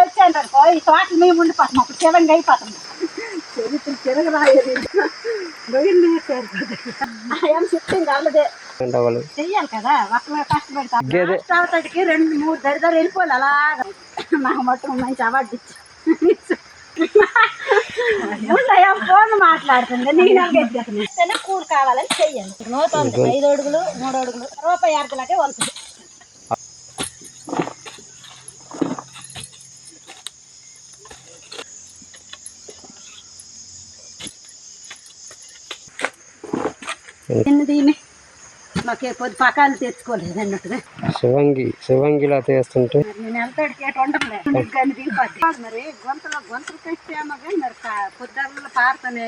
వాళ్ళు వచ్చాను అనుకో ఈ తోటలు మేము ఉండిపోతాం అప్పుడు చిరంగా అయిపోతాం. చరిత్ర చిరగరాయేది గొయ్యలు ఏం చెప్తాం కాలదే చెయ్యాలి కదా ఒక్కమే కష్టపడతాం. గేదె. లాస్ట్ అవతటికి రెండు మూడు దరిదారు వెళ్ళిపోవాలి అలాగా. నాకు మట్టుకు మంచి అవార్డు ఇచ్చి. ఉండయా ఫోన్ మాట్లాడుతుంది నేను కూల్ కావాలని చెయ్యాలి. నూతుంది ఐదు అడుగులు మూడు అడుగులు రూపాయి అర్ధలకే వంతుంది మాకు పకాలు తెచ్చుకోలేదు అన్నట్టుగా శివంగి శివంగిలా చేస్తుంటే నేను వెళ్తాడికి అటు ఉండలేదు కానీ దిగిపోద్ది మరి గొంతలో గొంతులు కట్టేమో కానీ మరి పొద్దున్న పారుతానే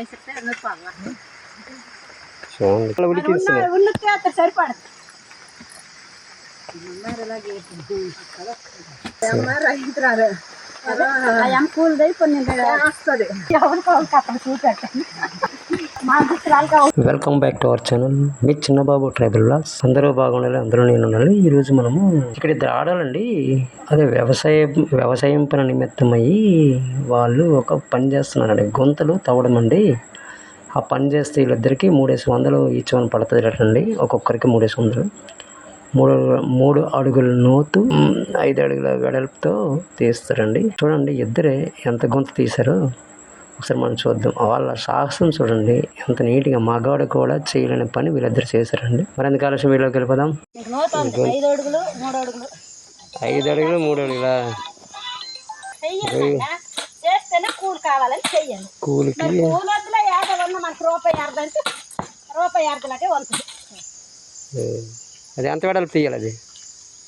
అలా ఉడికిస్తుంది ఉన్నట్టే అక్కడ సరిపడదు కూల్ అయిపోయింది వస్తుంది ఎవరికి అక్కడ చూపెట్టండి welcome back to our channel me Chinnababu tribal blogs అందరూ బాగుండాలి అందరూ నేను ఉండాలి. ఈరోజు మనము ఇక్కడ ఇద్దరు ఆడాలండి. అదే వ్యవసాయం వ్యవసాయం పని నిమిత్తమయ్యి వాళ్ళు ఒక పని చేస్తున్నారండి. గొంతలు తవ్వడం అండి. ఆ పని చేస్తే వీళ్ళిద్దరికి మూడేసి వందలు ఈచ్ వన్ పడుతుంది అండి. ఒక్కొక్కరికి మూడేసి వందలు. మూడు మూడు అడుగుల నోతు ఐదు అడుగుల వెడల్పుతో తీస్తారండి. చూడండి ఇద్దరే ఎంత గుంత తీశారో. ఒకసారి మనం చూద్దాం. వాళ్ళ సాహసం చూడండి. ఎంత నీట్గా మగాడు కూడా చేయలేని పని వీళ్ళిద్దరు చేశారండి. మరి ఎందుకు ఆలస్యం వీళ్ళకి వెళ్ళిపోదాం? ఐదు అడుగులు మూడు అడుగులు. చేస్తేనే కూల్ కావాలని చెయ్యాలి కూలికి? మరి కూల్ వద్దులో యాభై ఉన్న మనకు రూపాయి అర్ధ అంటే రూపాయి అర్ధలకే వంతుంది ఏ, అది ఎంత వెడల్పు తీయాలి అది?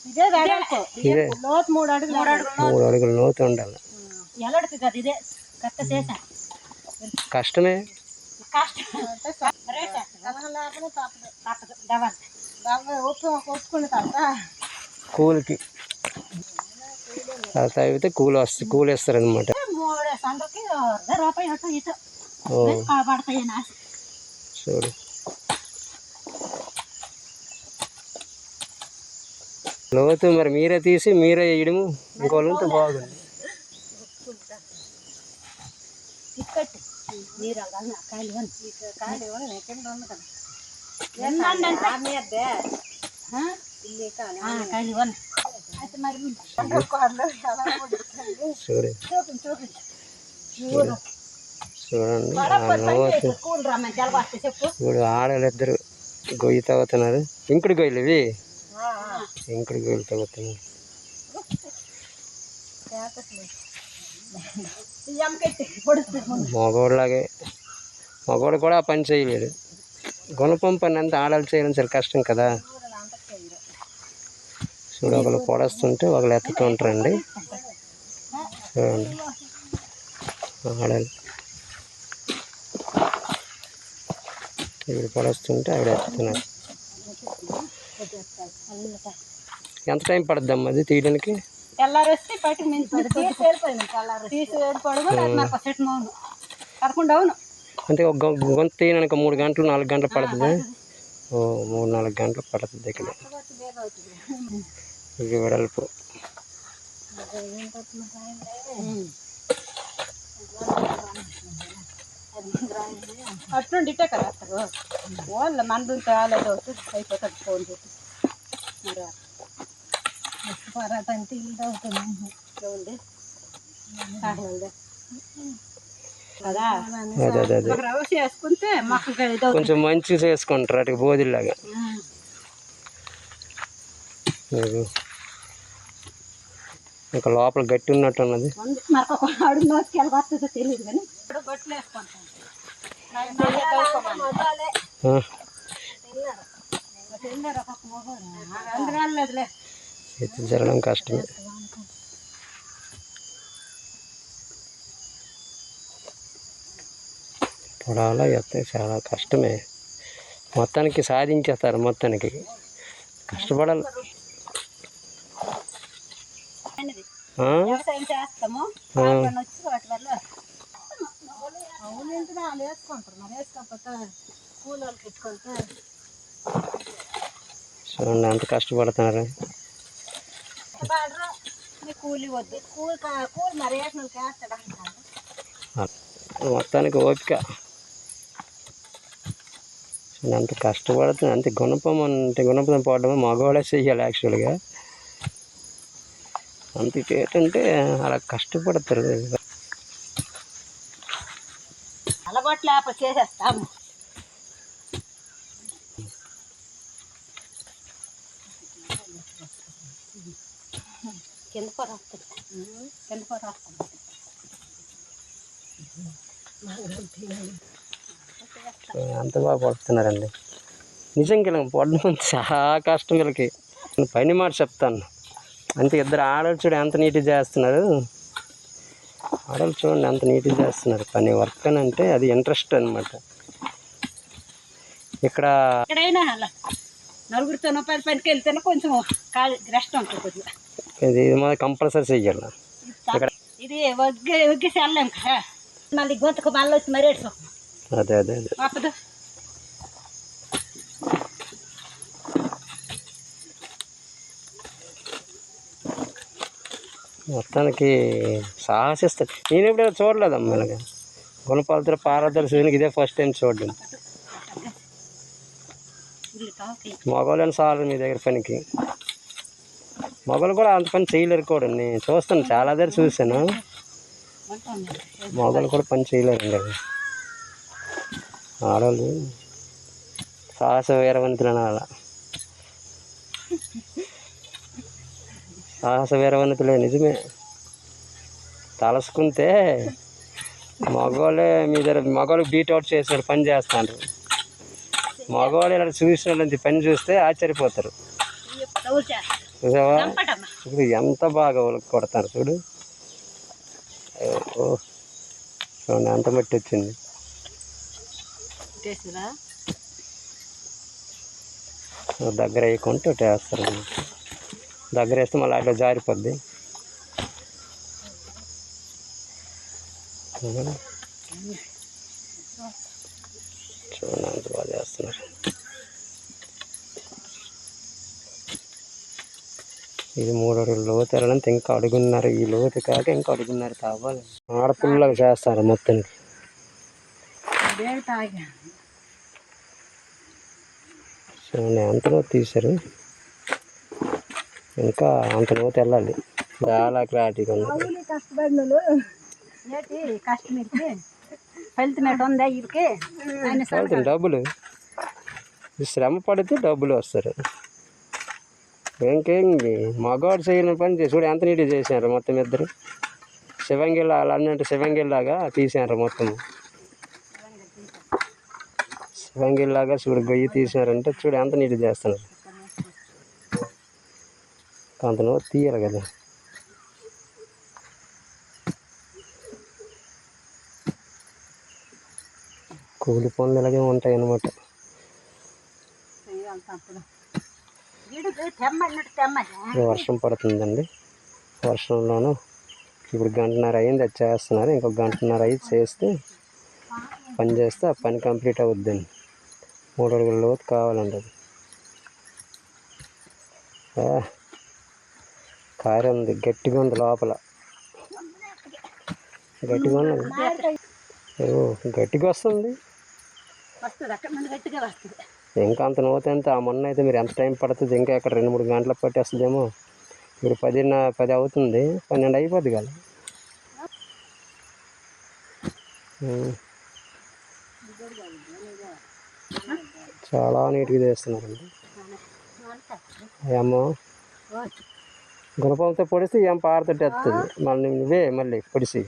ఇదే వెడల్పు. ఇదే? లోతు మూడు అడుగులు. మూడు అడుగులు నోతు ఉండాలి. ఎలడికి కదా ఇదే. కట్ట చేశా కష్టమే. కూలికి. తాగితే కూలి వస్తుంది కూలి వేస్తారనమాట చూడు. లోతు మరి మీరే తీసి మీరే వేయడము ఇంకోళ్ళంతా బాగుంది చూడండి. ఇప్పుడు ఆడలిద్దరు గొయ్యి తవ్వుతున్నారు ఇంకుడు గొయ్యలు ఇవి ఇంకుడు గొయ్యలు తవ్వుతున్నారు మగోళ్ళలాగే. మగోడు కూడా ఆ పని చేయలేడు. గుణపం పని అంతా ఆడలు చేయడం చాలా కష్టం కదా. చూడు ఒకళ్ళు పొడస్తుంటే ఒకళ్ళు ఎత్తుతూ ఉంటారండి. చూడండి. ఆడలు. ఇప్పుడు పొడస్తుంటే ఆవిడ ఎత్తుతున్నారు. ఎంత టైం పడుద్దమ్మా అది తీయడానికి? తెల్లారి వస్తే పట్టి మించి తీసి వెళ్ళిపోయింది తెల్లారి తీసి వెళ్ళిపోవడం నాకు సెట్ మౌను పదకొండు అవును. అంటే ఒక గొంతు తీయడానికి మూడు గంటలు నాలుగు గంటలు పడుతుంది. ఓ మూడు నాలుగు గంటలు పడుతుంది ఇక్కడ. ఇది వెడల్పు. అట్నుండి ఇట్టే కదా వస్తారు వాళ్ళ మందు తేలేదు అయిపోతుంది ఫోన్ చెప్పి మరి పరాట అంటే అవుతుంది కొంచెం మంచిగా చేసుకుంటారు అటు బోధిలాగా. ఇంకా లోపల గట్టి ఉన్నట్టు ఉన్నది తెలియదు ఎత్తులు జరగడం కష్టమే. పొలాల ఎత్తే చాలా కష్టమే. మొత్తానికి సాధించేస్తారు మొత్తానికి. కష్టపడాలి. చూడండి ఎంత కష్టపడుతున్నారు. కూలి వద్దు. కూలి కూలి మరి మొత్తానికి ఓపిక. అంత కష్టపడుతుంది అంత గుణపం అంటే గుణపం పోవడం మగవాళ్ళే చెయ్యాలి యాక్చువల్గా అంత ఏంటంటే అలా కష్టపడతారు. అలవాటు లేకపోతే చేసేస్తాము. కింద పొర వస్తుంది. కింద పొర వస్తుంది. అంత బాగా పడుతున్నారండి. నిజంగా వీళ్ళకి పడడం చాలా కష్టం వీళ్ళకి. నేను పని మాట చెప్తాను. అంతే ఇద్దరు ఆడవాళ్ళు చూడు ఎంత నీట్గా చేస్తున్నారు. ఆడవాళ్ళు చూడండి ఎంత నీట్గా చేస్తున్నారు. పని వర్క్ అని అంటే అది ఇంట్రెస్ట్ అనమాట ఇక్కడ ఎక్కడైనా నలుగురితో పది పనికి వెళ్తేనే కొంచెం రెస్ట్ ఉంటుంది కొద్దిగా. ఇది మాది కంపల్సరీ చెయ్యాలి. ఇక్కడ ఇది ఒగ్గేసి వెళ్ళాం మళ్ళీ గొంతుకు మళ్ళీ వచ్చి మరీ అదే అదే అదే. అప్పుడు మొత్తానికి సాహసిస్తాడు. నేను ఎప్పుడు చూడలేదమ్మా ఇలాగ. గుణపాలతో పారదర్శి సీజన్కి ఇదే ఫస్ట్ టైం చూడడం. మగవాళ్ళని సార్ మీ దగ్గర పనికి. మగవాళ్ళు కూడా అంత పని చేయలేరు కూడా నేను చూస్తాను చాలా దగ్గర చూశాను. మొగలు కూడా పని చేయలేరు అవి ఆడవాళ్ళు సాహస వీరవంతులు అనాల సాహస వీరవంతులే నిజమే. తలసుకుంటే మగవాళ్ళే మీ దగ్గర మగవాళ్ళు బీట్ అవుట్ చేసారు పని చేస్తాను మగవాళ్ళు ఇలా చూసిన వాళ్ళని పని చూస్తే ఆశ్చర్యపోతారు. చూసావా? చూడు ఎంత బాగా కొడతారు చూడు. ఓ చూడండి ఎంత మట్టి వచ్చింది. దగ్గర వేయకుంటే ఒకటి వేస్తారు దగ్గర వేస్తే మళ్ళీ అట్లా జారిపోద్ది. చూడండి అంత బాగా చేస్తున్నారు. ఇది మూడు అడుగులు లోతు వెళ్ళాలంటే ఇంకా అడుగున్నారు ఈ లోతు కాక ఇంకా అడుగున్నారు కావాలి. ఆడపిల్లగా చేస్తారు మొత్తానికి చూడండి అంతలో తీశారు? ఇంకా అంత లోతు వెళ్ళాలి. చాలా క్లారిటీగా ఉంది. ఫలితం డబ్బులు. శ్రమ పడితే డబ్బులు వస్తారు. ఇంకేం మగవాడు చేయని పని చేసి చూడు ఎంత నీట్గా చేశారు మొత్తం ఇద్దరు. శివంగిల్లా అలా అన్నట్టు శివంగిల్లాగా తీసారు మొత్తం. శివంగిల్లాగా చూడు గొయ్యి తీసారంటే చూడు ఎంత నీట్గా చేస్తున్నారు. అంత తీయరు తీయాలి కదా. కూలి పనులు ఇలాగే ఉంటాయి అన్నమాట వీడు తెమ్మ అన్నట్టు తెమ్మ ఇప్పుడు వర్షం పడుతుందండి. వర్షంలోను ఇప్పుడు గంటన్నర అయింది అది చేస్తున్నారు. ఇంకొక గంటన్నర అయింది చేస్తే పని చేస్తే ఆ పని కంప్లీట్ అవుద్దండి. మూడు అడుగుల లోతు కావాలండి అది. కారు ఉంది గట్టిగా ఉంది లోపల. గట్టిగా ఉన్నది గట్టిగా వస్తుంది. వస్తుంది అక్కడ గట్టిగా వస్తుంది. ఇంకా అంత నూత ఎంత? ఆ మొన్న అయితే మీరు ఎంత టైం పడుతుంది? ఇంకా అక్కడ రెండు మూడు గంటలకు పట్టేస్తుందేమో. ఇప్పుడు పదిన్న పది అవుతుంది. పన్నెండు అయిపోద్ది కదా. చాలా నీట్గా చేస్తున్నారండి. ఏమో గుణపంతో పొడిస్తే ఏం పారతోటి వస్తుంది మళ్ళీ నువ్వే మళ్ళీ పొడిసి.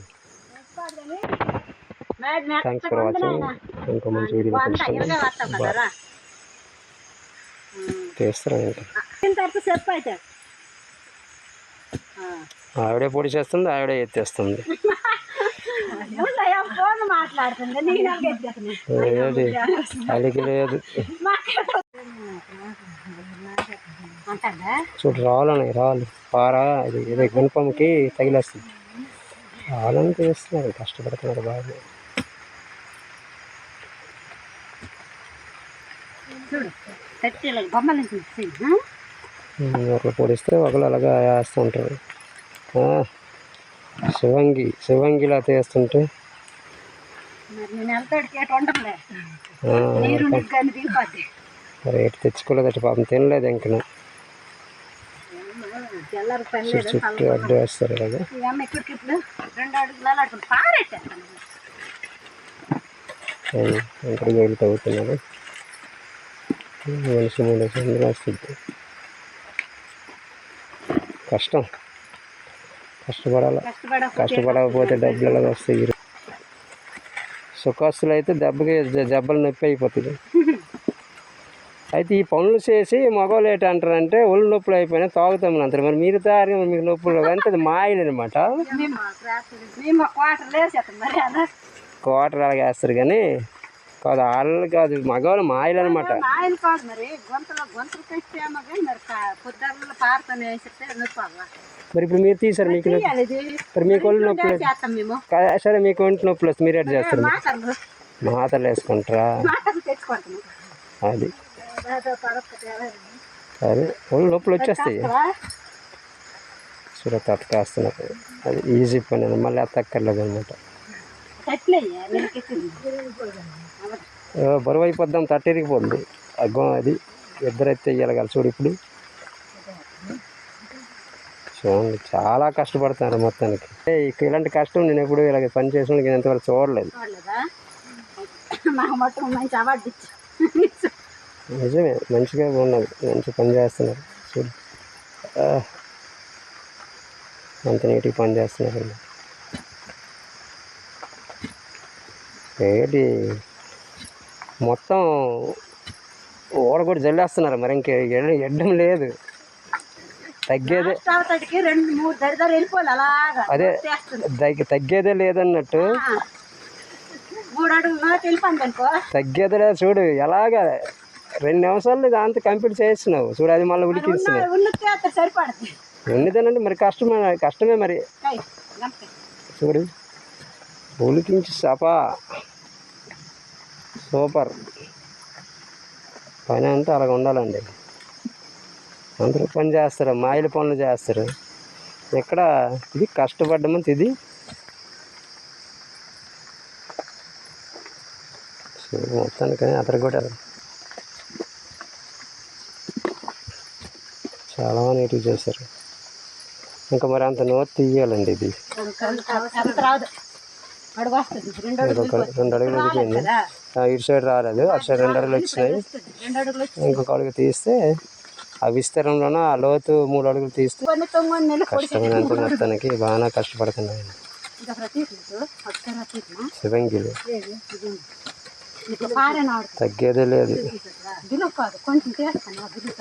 Thanks for watching. ఇంకో మంచి వీడియో తిన్న తర్వాత చెప్పు అయితే. ఆవిడే పొడి చేస్తుంది ఆవిడే ఎత్తేస్తుంది. ఫోన్ మాట్లాడుతుంది? లేదు అడిగి లేదు. చూడు రాళ్ళని రాళ్ళు పార ఇది ఇది గుణపంకి తగిలేస్తుంది. రాళ్ళని తీస్తున్నారు కష్టపడుతున్నారు బాగా. చూడు. బొమ్మలు ఒకరు పొడిస్తే ఒకరు అలాగా వేస్తూ ఉంటారు. ఆ, శివంగి శివంగిలా తీస్తుంటే రేటు తెచ్చుకోలేదట పాపం తినలేదు ఇంక చుట్టూ అడ్డు వేస్తారు కదా అమ్మ ఇక్కడికి ఇప్పుడు రెండు అడుగులు ఆడుకుని పారెట్టాను ఇక్కడ వేలు తవ్వుతున్నారు మనిషి మూడు వందలు వస్తుంది కష్టం. కష్టపడాలి? కష్టపడకపోతే డబ్బులు ఎలా వస్తాయి సుఖాస్తులు అయితే దెబ్బకి దెబ్బలు నొప్పి అయిపోతుంది అయితే ఈ పనులు చేసి మగవాళ్ళు ఏంటి అంటారంటే ఒళ్ళు నొప్పులు అయిపోయినా తాగుతాం అంటారు. మరి మీరు తాగి మీకు నొప్పులు అంటే అది మాయలు అనమాట క్వార్టర్ అలాగే వేస్తారు కానీ కాదు వాళ్ళు కాదు మగవాళ్ళు మాయలు అనమాట ఆయన కాదు మరి. గొంతులో గొంతులు మరి పొద్దున్న పారుతానే. మరి ఇప్పుడు మీరు తీసారు మీకు మరి మీకు ఒళ్ళు నొప్పులు సరే మీకు ఒంటి నొప్పులు వస్తుంది మీరు ఎట్ చేస్తారు? మాతలు వేసుకుంటారా? అది. సరే ఒళ్ళు నొప్పులు వచ్చేస్తాయి. కదా చూడ తతకేస్తున్నారు అది ఈజీ పని మళ్ళీ అత్తక్కర్లేదు అనమాట. బరువు అయిపోద్దాం తట్టిరిగిపోద్ది అగ్గం అది ఇద్దరైతే కదా చూడు ఇప్పుడు. చూడండి చాలా కష్టపడుతున్నారు మొత్తానికి. ఇలాంటి కష్టం నేను ఎప్పుడు ఇలాగ పని చేసిన నేను ఇంతవరకు చూడలేదు. నిజమే మంచిగా ఉన్నది మంచి పని చేస్తున్నారు. చూడు. అంత నీట్గా పని చేస్తున్నారు ఏంటి? మొత్తం ఓడ కూడా జల్లేస్తున్నారు మరి ఇంక ఎడ- ఎడ్డం లేదు. తగ్గేదే అదే తగ్గేదే లేదన్నట్టు. తగ్గేదే లేదు చూడు ఎలాగా రెండు నిమిషాలు దాంతో కంప్లీట్ చేస్తున్నావు. చూడు అది మళ్ళీ ఉడికిస్తున్నావు ఉన్నదేనండి మరి కష్టమే కష్టమే మరి. చూడు ఉలికించి సపా సూపర్. పని అంటే అలాగ ఉండాలండి. అందరూ పని చేస్తారు మాయల పనులు చేస్తారు. ఇక్కడ ఇది కష్టపడ్డమంత ఇది. మొత్తానికి అదరగొట్టారు చాలా నీట్గా చేశారు. ఇంకా మరి అంత నోట్ తీయాలండి ఇది. అంత రెండు అడుగులు ఇంకొక ఇటు సైడ్ రాలేదు. అటు సైడ్ రెండు అడుగులు వచ్చినాయి. ఇంకొక అడుగు తీస్తే ఆ విస్తీర్ణంలోన ఆ లోతు మూడు అడుగులు తీస్తే కష్టమైనంత మొత్తానికి బాగా కష్టపడుతున్నాయి శివంగిలు తగ్గేదే లేదు. కొంచెం చేస్తాను ఆడుతుంది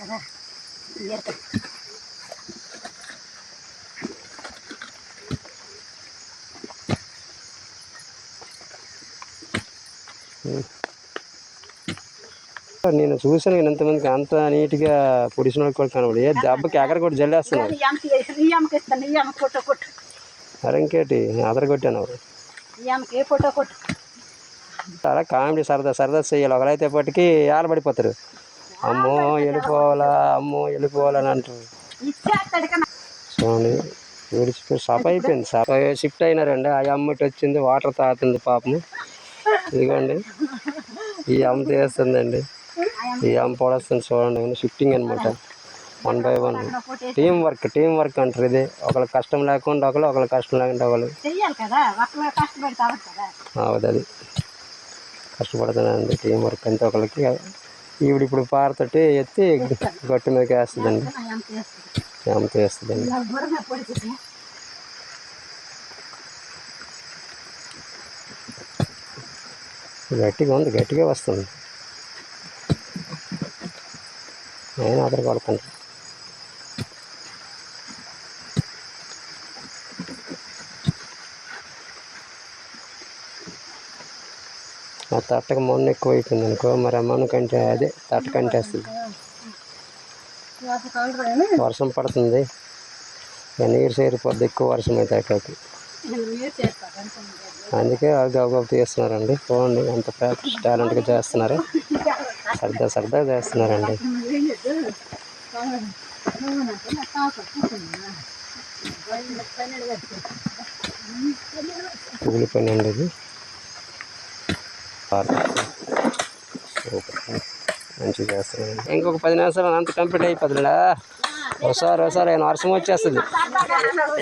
కదా. నేను చూసాను ఎంతమందికి అంత నీట్గా పొడిచిన వాళ్ళకి కూడా కనబడి ఏ దెబ్బకి ఎక్కడ కూడా కొట్టు. మరి ఇంకేటి అదరగొట్టాను ఈ అమ్మకి ఏ ఫోటో కొట్టు. చాలా కామెడీ సరదా సరదా చేయాలి. ఒకరైతే పట్టుకి ఆలబడిపోతారు అమ్మో వెళ్ళిపోవాలా అమ్మో వెళ్ళిపోవాలా అని అంటారు చూడండి విడిచిపోయి సఫ అయిపోయింది. సఫ షిఫ్ట్ అయినారండి. ఆ అమ్మటి వచ్చింది వాటర్ తాగుతుంది పాపము. ఇదిగోండి. ఈ అమ్మ తీస్తుందండి ఈ అమ్మ పొడస్తుంది చూడండి. షిఫ్టింగ్ అనమాట one by one team work team work అంటారు ఇది. ఒకళ్ళ కష్టం లేకుండా ఒకళ్ళు ఒకళ్ళ కష్టం లేకుండా ఒకళ్ళు. అవుతుంది అది. కష్టపడుతున్నానండి టీం వర్క్ అంతా ఒకళ్ళకి. ఈవిడ ఇప్పుడు పారతోటి ఎత్తి గట్టు మీదకి వేస్తుందండి. ఆ అమ్మకి వేస్తుంది అమ్మ తీస్తుందండి. గట్టిగా ఉంది గట్టిగా వస్తుంది. నేను అదర కొడతాను ఆ తట్టకు మొన్న ఎక్కువ అయిపోయింది అనుకో మరి అమ్మను కంటే అదే తట్ట కంటేస్తుంది వర్షం పడుతుంది. నీరు సేరిపోద్ది ఎక్కువ వర్షం అయితే అక్కడికి అందుకే గబగబ తీస్తున్నారండి. పోండి అంత ప్రాక్టీస్ టాలెంట్గా చేస్తున్నారు. సరదా సరదా చేస్తున్నారండి. పువ్వుల పని అండి ఇది. మంచిగా చేస్తున్నాను ఇంకొక పది నిమిషాలు అంత కంప్లీట్ అయిపోతుందా ఒకసారి ఒకసారి ఆయన వర్షం వచ్చేస్తుంది.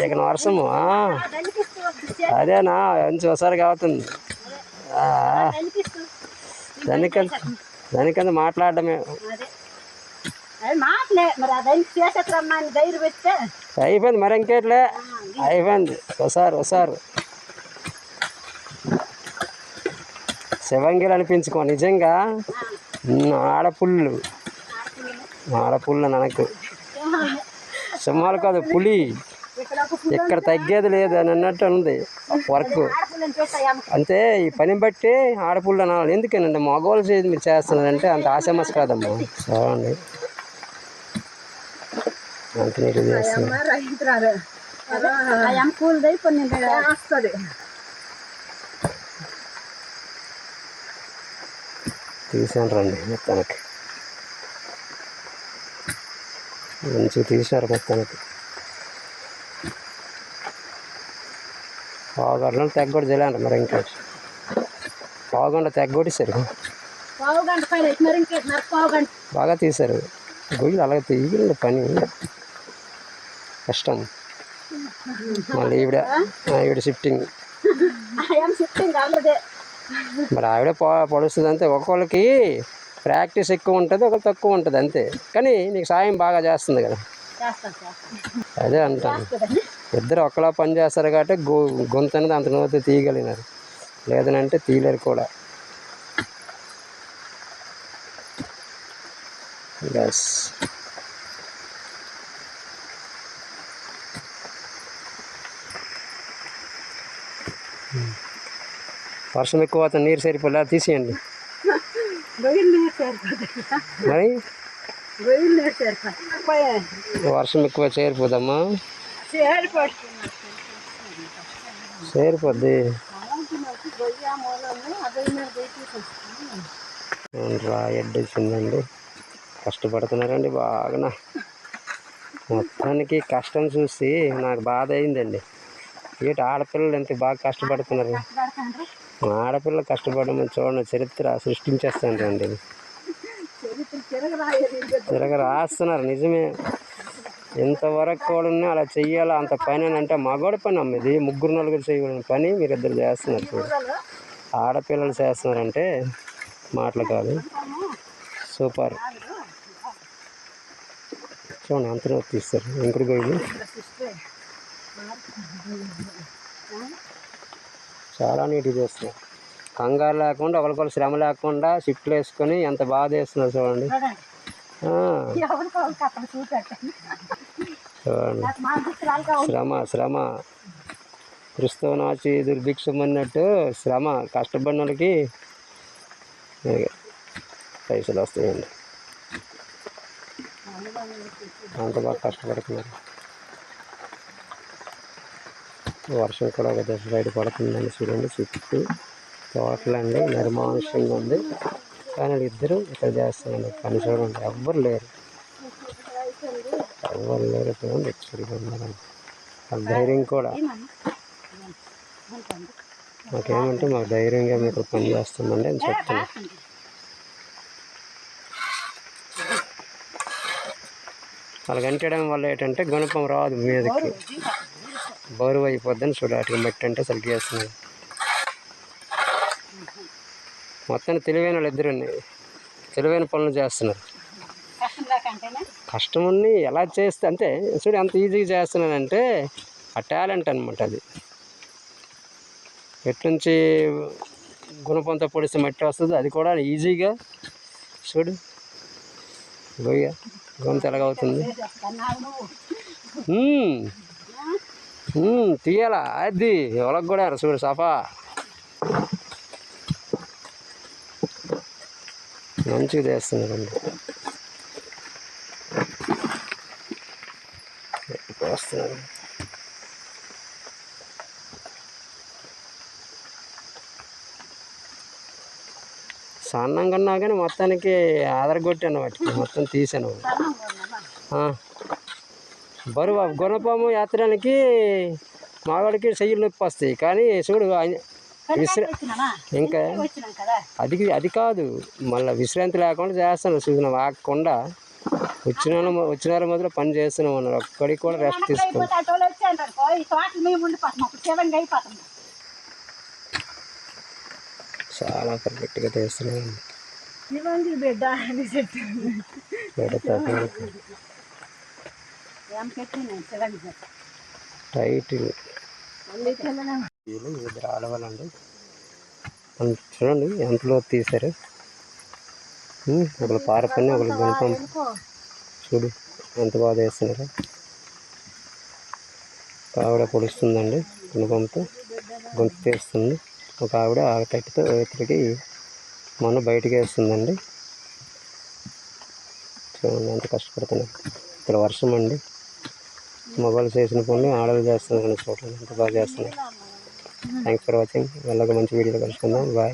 ఇక వర్షము అదేనా మంచి ఒకసారి కావుతుంది ఆ, దానికంత దానికంత మాట్లాడడమే. అదే అది మాటలే మరి అదని చేసేట్రమ్మని ధైర్యం పెడితే. అయిపోయింది మరి ఇంకేట్లే? అయిపోయింది. ఒకసారి ఒకసారి. శివంగిలు అనిపించుకో నిజంగా? ఆడపుల్లు. ఆడపుల్ల నాకు సింహాలు కాదు పులి. ఇక్కడ తగ్గేది లేదు అని అన్నట్టు ఉంది. వర్క్. అంటే అంతే ఈ పని బట్టి ఆడపుల్లు అనాలి ఎందుకేనండి మగవాళ్ళు చేసి మీరు చేస్తున్నారంటే అంత ఆశమస్ కాదమ్మా చూడండి. అంత నీరు చేస్తున్నారు తీసాను రండి మొత్తానికి. మంచిగా తీశారు మొత్తానికి. పావుగంటలో తెగ్గొట్టి తెలియండి మరి ఇంకా? పావు గంట పావు బాగా తీశారు. గొయ్యలు అలాగే తీయగలండి పని. కష్టం. మళ్ళీ ఈవిడ ఈవిడ షిఫ్టింగ్ మరి ఆవిడ పొడుస్తుంది అంతే. ఒక్కొక్కరికి ప్రాక్టీస్ ఎక్కువ ఉంటుంది ఒకరు తక్కువ ఉంటుంది అంతే. కానీ నీకు సాయం బాగా చేస్తుంది కదా. అదే అంటాను. ఇద్దరు ఒకలా పని చేస్తారు కాబట్టి గొ గొంతు అనేది అంత నోతే తీయగలిగినారు. లేదనంటే తీయలేరు కూడా. ఎస్ వర్షం ఎక్కువ అవుతుంది నీరు సరిపోలే తీసేయండి. మరి? వర్షం ఎక్కువ చేరిపోదమ్మా చేరిపోద్ది గొయ్య మూలము అదే మీద గొయ్యి రా ఎడ్డు వచ్చిందండి కష్టపడుతున్నారండి బాగా మొత్తానికి కష్టం చూసి నాకు బాధ అయిందండి. ఏంటి ఆడపిల్లలు ఎంత బాగా కష్టపడుతున్నారు? ఆడపిల్లలు కష్టపడమని చూడండి చరిత్ర సృష్టించేస్తానండి చరిత్ర తిరగరాయేది తిరగ రాస్తున్నారు నిజమే. ఎంతవరకు కూడా ఉన్నా అలా చెయ్యాలా? అంత పని అని అంటే మగవాడి పని అమ్మ ఇది. ముగ్గురు నలుగురు చేయకూడని పని మీరు ఇద్దరు చేస్తున్నారు ఆడపిల్లలు చేస్తున్నారంటే మాటలు కాదు. సూపర్. చూడండి అంత నొప్పి తీస్తారు. ఇంకుడు గొయ్యి చాలా నీట్గా చేస్తున్నారు. కంగారు లేకుండా ఒకరికొకరు శ్రమ లేకుండా షిఫ్ట్లు వేసుకొని ఎంత బాగా చేస్తున్నారు చూడండి. శ్రమ శ్రమ క్రిస్తవ నాచి దుర్భిక్షం అన్నట్టు శ్రమ కష్టపడిన వాళ్ళకి పైసలు వస్తాయండి. అంత బాగా కష్టపడుతున్నారు. వర్షం కూడా ఒక దశ బయట పడుతుందండి చూడండి చుట్టూ తోటలండి నిర్మానుష్యంగా ఉంది. కానీ వాళ్ళు ఇద్దరు ఇక్కడ చేస్తారండి పని చూడండి ఎవ్వరు లేరు. ఎవ్వరు లేరు. చూడండి ఉన్నారండి ధైర్యం కూడా. మాకేమంటే మాకు ధైర్యంగా మీకు పని చేస్తామండి అని చెప్తున్నాను వాళ్ళకి అంటడం వల్ల ఏంటంటే గుణపం రాదు మీదకి. బరువు అయిపోద్దని చూడ అటుగా మట్టి అంటే సరిగ్గా చేస్తున్నాను మొత్తం తెలివైన వాళ్ళు ఇద్దరు తెలివైన పనులు చేస్తున్నారు. కష్టం కష్టముని ఎలా చేస్తే అంటే చూడు ఎంత ఈజీగా చేస్తున్నానంటే ఆ టాలెంట్ అనమాట అది. ఎట్నుంచి గుణపంతో పొడిస్తే మట్టి వస్తుంది అది కూడా ఈజీగా చూడు. గొయ్య గొంతు ఎలాగవుతుంది తీయాలా? అది ఎవరికి కూడా చూడు సఫా? మంచిగా చేస్తున్నారండి వస్తున్నారు. సన్నంగా ఉన్నా కానీ మొత్తానికి ఆదరగొట్టాను వాటికి మొత్తం తీసాను. బరువు గుణపాము యాత్రానికి మావాడికి చెయ్యి నొప్పి వస్తాయి. కానీ చూడు విశ్ర ఇంకా వచ్చినాం అది అది కాదు. మళ్ళీ విశ్రాంతి లేకుండా చేస్తాను. చూసిన ఆగకుండా వచ్చిన వచ్చినారు మొదలు పని చేస్తున్నాం అన్నారు. ఒక్కడికి కూడా రెస్ట్ తీసుకో అయిపోతే అటు వాళ్ళు వచ్చి అంటారు ఈ తోటలు మేము ఉండిపోతున్నాం. అప్పుడు చిరంగా అయిపోతుంది చాలా పర్ఫెక్ట్గా చేస్తున్నాం ఇవ్వండి బిడ్డ అని వీళ్ళు ఇద్దరు ఆడవాళ్ళండి. చూడండి చూడండి ఎంతలో తీశారు. ఒకళ్ళు పార పని ఒకళ్ళు గుణపం చూడు ఎంత బాగా చేస్తున్నారు. ఒక ఆవిడ పొడుస్తుందండి గుణపంతో గొంతు తీస్తుంది. ఒక ఆవిడ ఆ ఇతరికి మన బయటికి వేస్తుందండి. చూడండి ఎంత కష్టపడుతున్నారు. ఇక్కడ వర్షం అండి. మొబైల్ చేసిన పనులు ఆడలు చేస్తున్నారు చూడండి ఎంత బాగా చేస్తున్నారు. థ్యాంక్స్ ఫర్ వాచింగ్ వెళ్ళక మంచి వీడియోలో కలుసుకుందాం. బాయ్